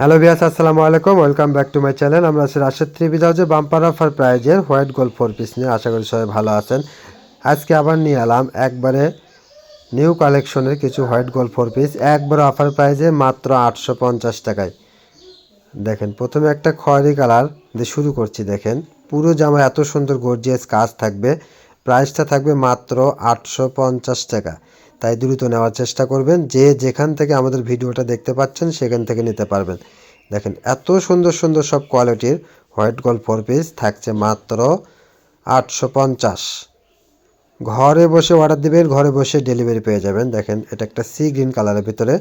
Hello বিয়াস আসসালামু আলাইকুম welcome back to my channel আমরা আছি রাশেদ থ্রি বিধাউজে বাম্পার অফার প্রাইজের হোয়াইট গোল্ড ফোর পিস নিয়ে। আশা করি সবাই ভালো আছেন। আজকে আবার নিয়ে এলাম একবারে নিউ কালেকশনের কিছু হোয়াইট গোল্ড ফোর পিস। একবারে অফার প্রাইজে মাত্র আটশো পঞ্চাশ টাকায়। দেখেন, প্রথমে একটা খয়েরি কালার দিয়ে শুরু করছি, দেখেন। পুরো জামা এত সুন্দর গর্জিয়াস কাজ থাকবে। প্রাইসটা থাকবে মাত্র আটশো পঞ্চাশ টাকা। তাই দ্রুত নেওয়ার চেষ্টা করবেন। যে যেখান থেকে আমাদের ভিডিওটা দেখতে পাচ্ছেন, সেখান থেকে নিতে পারবেন। দেখেন, এত সুন্দর সুন্দর সব কোয়ালিটির হোয়াইট গোল্ড ফোর পিস থাকছে মাত্র আটশো পঞ্চাশ। ঘরে বসে অর্ডার দিবেন, ঘরে বসে ডেলিভারি পেয়ে যাবেন। দেখেন, এটা একটা সি গ্রিন কালারের ভিতরে।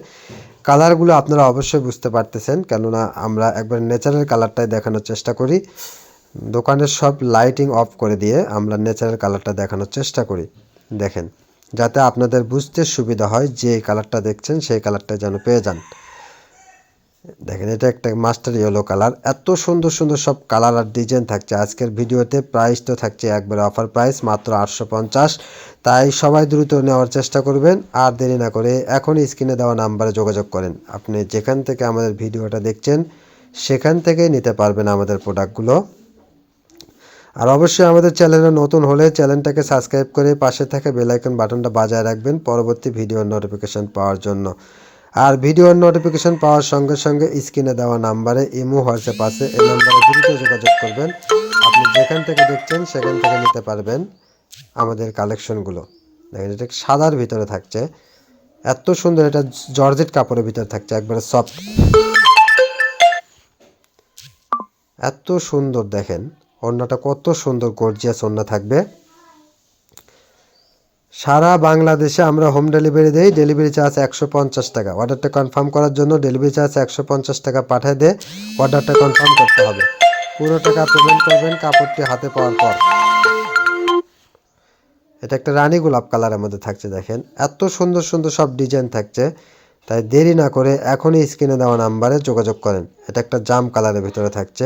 কালারগুলো আপনারা অবশ্যই বুঝতে পারতেছেন, কেননা আমরা একবার ন্যাচারাল কালারটাই দেখানোর চেষ্টা করি। দোকানের সব লাইটিং অফ করে দিয়ে আমরা ন্যাচারাল কালারটা দেখানোর চেষ্টা করি। দেখেন যাতে আপনাদের বুঝতে সুবিধা হয় যে কালারটা দেখছেন, সেই কালারটা যেন পেয়ে যান। দেখেন, এটা একটা মাস্টার ইয়েলো কালার। এত সুন্দর সুন্দর সব কালার আর ডিজাইন থাকছে। আজকের ভিডিওতে প্রাইস তো থাকছে একবার অফার প্রাইস, মাত্র আটশো পঞ্চাশ। তাই সবাই দ্রুত নেওয়ার চেষ্টা করবেন। আর দেরি না করে এখনই স্ক্রিনে দেওয়া নাম্বারে যোগাযোগ করেন। আপনি যেখান থেকে আমাদের ভিডিওটা দেখছেন, সেখান থেকেই নিতে পারবেন আমাদের প্রোডাক্টগুলো। আর অবশ্যই আমাদের চ্যানেলে নতুন হলে চ্যানেলটাকে সাবস্ক্রাইব করে পাশে থাকা বেল আইকন বাটনটা বাজায় রাখবেন পরবর্তী ভিডিওর নোটিফিকেশন পাওয়ার জন্য। আর ভিডিওর নোটিফিকেশন পাওয়ার সঙ্গে সঙ্গে স্ক্রিনে দেওয়া নাম্বারে ইমো, হোয়াটসঅ্যাপ আছে, এই নাম্বারে দ্রুত যোগাযোগ করবেন। আপনি যেখান থেকে দেখছেন সেখান থেকে নিতে পারবেন আমাদের কালেকশনগুলো দেখেন, এটা সাদার ভিতরে থাকছে। এত সুন্দর এটা জর্জেট কাপড়ের ভিতরে থাকছে, একবারে সফট এত সুন্দর দেখেন। ওড়নাটা কত সুন্দর গর্জিয়াস ওড়না থাকবে। সারা বাংলাদেশে আমরা হোম ডেলিভারি দেই ডেলিভারি চার্জ একশো পঞ্চাশ টাকা। অর্ডারটা কনফার্ম করার জন্য ডেলিভারি চার্জ একশো পঞ্চাশ টাকা পাঠিয়ে দিয়ে অর্ডারটা কনফার্ম করতে হবে। পুরো টাকা পেমেন্ট করবেন কাপড়টি হাতে পাওয়ার পর। এটা একটা রানী গোলাপ কালারের মধ্যে থাকছে, দেখেন। এত সুন্দর সুন্দর সব ডিজাইন থাকছে। তাই দেরি না করে এখনই স্ক্রিনে দেওয়া নাম্বারে যোগাযোগ করেন। এটা একটা জাম কালারের ভিতরে থাকছে।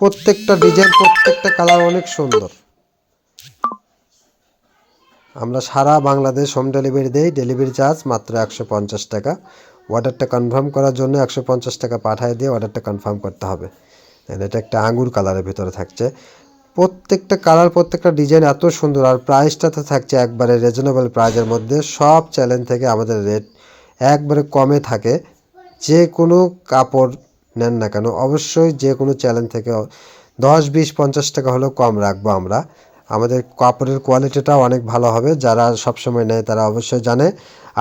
প্রত্যেকটা ডিজাইন, প্রত্যেকটা কালার অনেক সুন্দর। আমরা সারা বাংলাদেশ হোম ডেলিভারি দেই, ডেলিভারি চার্জ মাত্র একশো পঞ্চাশ টাকা। অর্ডারটা কনফার্ম করার জন্য একশো পঞ্চাশ টাকা পাঠিয়ে দিয়ে অর্ডারটা কনফার্ম করতে হবে। এটা একটা আঙুর কালারের ভিতরে থাকছে। প্রত্যেকটা কালার, প্রত্যেকটা ডিজাইন এত সুন্দর আর প্রাইসটা তো থাকছে একবারে রিজনেবল প্রাইজের মধ্যে। সব চ্যালেঞ্জ থেকে আমাদের রেট একবারে কমে থাকে। যে কোনো কাপড় নেন না কেন? অবশ্যই যে কোনো চ্যালেঞ্জ থেকে দশ, বিশ, পঞ্চাশ টাকা হলেও কম রাখব আমরা। আমাদের কাপড়ের কোয়ালিটিটাও অনেক ভালো হবে, যারা সবসময় নেয় তারা অবশ্যই জানে।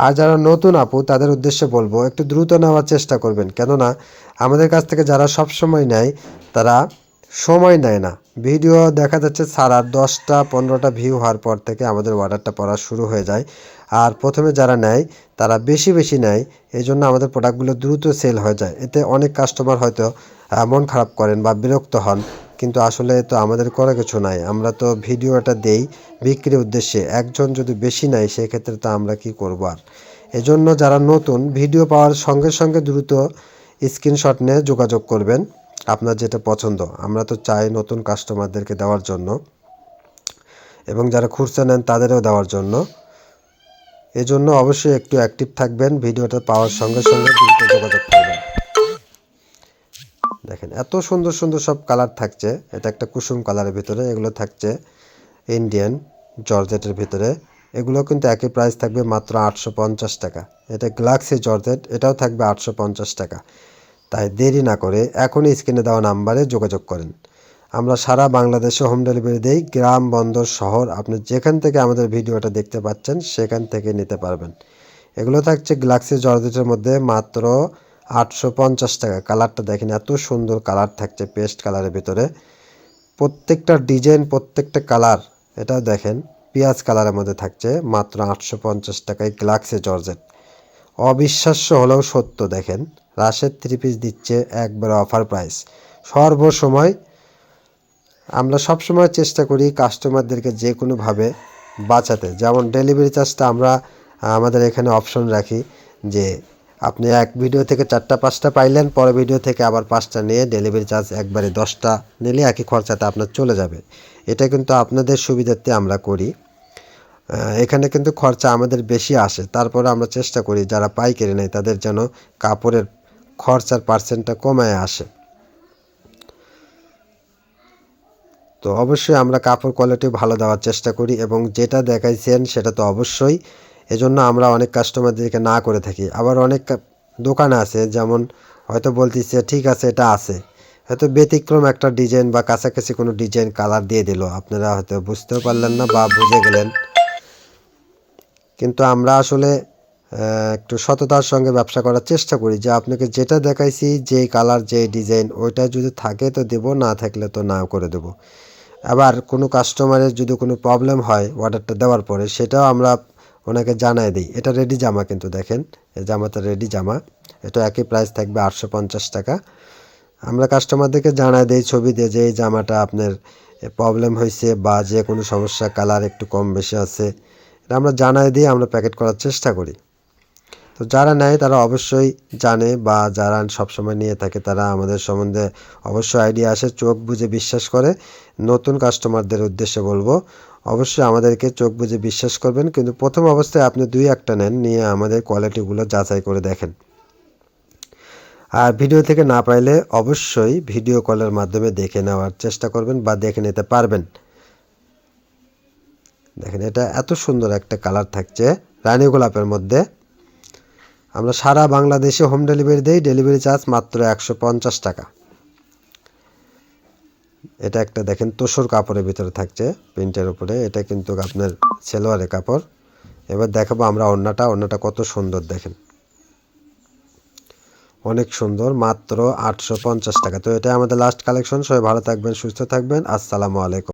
আর যারা নতুন আপু, তাদের উদ্দেশ্যে বলব, একটু দ্রুত নেওয়ার চেষ্টা করবেন। কেননা, আমাদের কাছ থেকে যারা সবসময় নেয়, তারা সময় নেয় না। ভিডিও দেখা যাচ্ছে সারা দশটা, পনেরোটা ভিউ হওয়ার পর থেকে আমাদের অর্ডারটা পড়া শুরু হয়ে যায়। আর প্রথমে যারা নেয়, তারা বেশি বেশি নেয়। এই জন্য আমাদের প্রোডাক্টগুলো দ্রুত সেল হয়ে যায়। এতে অনেক কাস্টমার হয়তো মন খারাপ করেন বা বিরক্ত হন। কিন্তু আসলে তো আমাদের করা কিছু নাই। আমরা তো ভিডিওটা দেই বিক্রির উদ্দেশ্যে। একজন যদি বেশি নেয়, সেক্ষেত্রে তো আমরা কি করব আর? এজন্য যারা নতুন, ভিডিও পাওয়ার সঙ্গে সঙ্গে দ্রুত স্ক্রিনশট নিয়ে যোগাযোগ করবেন আপনার যেটা পছন্দ। আমরা তো চাই নতুন কাস্টমারদেরকে দেওয়ার জন্য। এবং যারা খুচরা নেন, তাদেরও দেওয়ার জন্য। এজন্য অবশ্যই একটু অ্যাক্টিভ থাকবেন, ভিডিওটা পাওয়ার সঙ্গে সঙ্গে যোগাযোগ করবেন। দেখেন, এত সুন্দর সুন্দর সব কালার থাকছে। এটা একটা কুসুম কালারের ভিতরে, এগুলো থাকছে ইন্ডিয়ান জর্জেটের ভিতরে। এগুলো কিন্তু একই প্রাইস থাকবে মাত্র আটশো পঞ্চাশ টাকা। এটা গ্লাক্সি জর্জেট এটাও থাকবে আটশো পঞ্চাশ টাকা। তাই দেরি না করে এখনই স্ক্রিনে দেওয়া নাম্বারে যোগাযোগ করেন। আমরা সারা বাংলাদেশে হোম ডেলিভারি দেই, গ্রাম, বন্দর, শহর। আপনি যেখান থেকে আমাদের ভিডিওটা দেখতে পাচ্ছেন, সেখান থেকে নিতে পারবেন। এগুলো থাকছে গ্লাক্সি জর্জেটের মধ্যে মাত্র আটশো পঞ্চাশ টাকা। কালারটা দেখেন, এত সুন্দর কালার থাকছে পেস্ট কালারের ভিতরে। প্রত্যেকটা ডিজাইন, প্রত্যেকটা কালার, এটাও দেখেন, পেঁয়াজ কালারের মধ্যে থাকছে মাত্র আটশো পঞ্চাশ টাকায় গ্লাক্সি জর্জেট। অবিশ্বাস্য হলেও সত্য দেখেন রাশের থ্রি পিস দিচ্ছে একবারে অফার প্রাইস সর্বসময় আমরা সবসময় চেষ্টা করি কাস্টমারদেরকে যে কোনোভাবে বাঁচাতে। যেমন ডেলিভারি চার্জটা আমরা আমাদের এখানে অপশন রাখি যে আপনি এক ভিডিও থেকে চারটা, পাঁচটা পাইলেন, পরের ভিডিও থেকে আবার পাঁচটা নিয়ে ডেলিভারি চার্জ একবারে দশটা নিলে একই খরচাতে আপনার চলে যাবে। এটা কিন্তু আপনাদের সুবিধার্থে আমরা করি। এখানে কিন্তু খরচা আমাদের বেশি আসে। তারপরে আমরা চেষ্টা করি যারা পাইকারি নেয় তাদের যেন কাপড়ের খরচার পার্সেন্টটা কমায় আসে। তো অবশ্যই আমরা কাপড় কোয়ালিটি ভালো দেওয়ার চেষ্টা করি এবং যেটা দেখাইছেন সেটা তো অবশ্যই। এজন্য আমরা অনেক কাস্টমারদেরকে না করে থাকি। আবার অনেক দোকান আছে যেমন হয়তো বলতেছে, ঠিক আছে, এটা আছে। হয়তো ব্যতিক্রম একটা ডিজাইন বা কাছাকাছি কোনো ডিজাইন কালার দিয়ে দিল। আপনারা হয়তো বুঝতেও পারলেন না বা বুঝে গেলেন। কিন্তু আমরা আসলে একটু সততার সঙ্গে ব্যবসা করার চেষ্টা করি যে আপনাকে যেটা দেখাইছি যে কালার যে ডিজাইন ওইটা যদি থাকে তো দেব, না থাকলে তো না করে দেব। আবার কোনো কাস্টমারের যদি কোনো প্রবলেম হয় অর্ডারটা দেওয়ার পরে, সেটাও আমরা ওনাকে জানাই দিই। এটা রেডি জামা কিন্তু দেখেন, এই জামাটা রেডি জামা। এটা একই প্রাইস থাকবে আটশো পঞ্চাশ টাকা। আমরা কাস্টমারদেরকে জানাই দিই ছবি দিয়ে যে এই জামাটা আপনার প্রবলেম হয়েছে বা যে কোনো সমস্যা কালার একটু কম বেশি আছে। এটা আমরা জানাই দিয়ে আমরা প্যাকেট করার চেষ্টা করি। তো যারা নেয় তারা অবশ্যই জানে বা যারা সবসময় নিয়ে থাকে তারা আমাদের সম্বন্ধে অবশ্যই আইডিয়া আসে, চোখ বুঝে বিশ্বাস করে। নতুন কাস্টমারদের উদ্দেশ্যে বলব, অবশ্যই আমাদেরকে চোখ বুঝে বিশ্বাস করবেন। কিন্তু প্রথম অবস্থায় আপনি দুই একটা নেন, নিয়ে আমাদের কোয়ালিটিগুলো যাচাই করে দেখেন। আর ভিডিও থেকে না পাইলে অবশ্যই ভিডিও কলের মাধ্যমে দেখে নেওয়ার চেষ্টা করবেন বা দেখে নিতে পারবেন। দেখেন এটা এত সুন্দর একটা কালার থাকছে রানী গোলাপের মধ্যে। আমরা সারা বাংলাদেশে হোম ডেলিভারি দেই ডেলিভারি চার্জ মাত্র একশো পঞ্চাশ টাকা। এটা একটা দেখেন তোষর কাপড়ের ভিতরে থাকছে, প্রিন্টের উপরে। এটা কিন্তু আপনার সেলোয়ারের কাপড়। এবার দেখাবো আমরা ওড়নাটা অন্যটা কত সুন্দর দেখেন। অনেক সুন্দর, মাত্র আটশো পঞ্চাশ টাকা। তো এটা আমাদের লাস্ট কালেকশন সবাই ভালো থাকবেন, সুস্থ থাকবেন। আসসালামু আলাইকুম।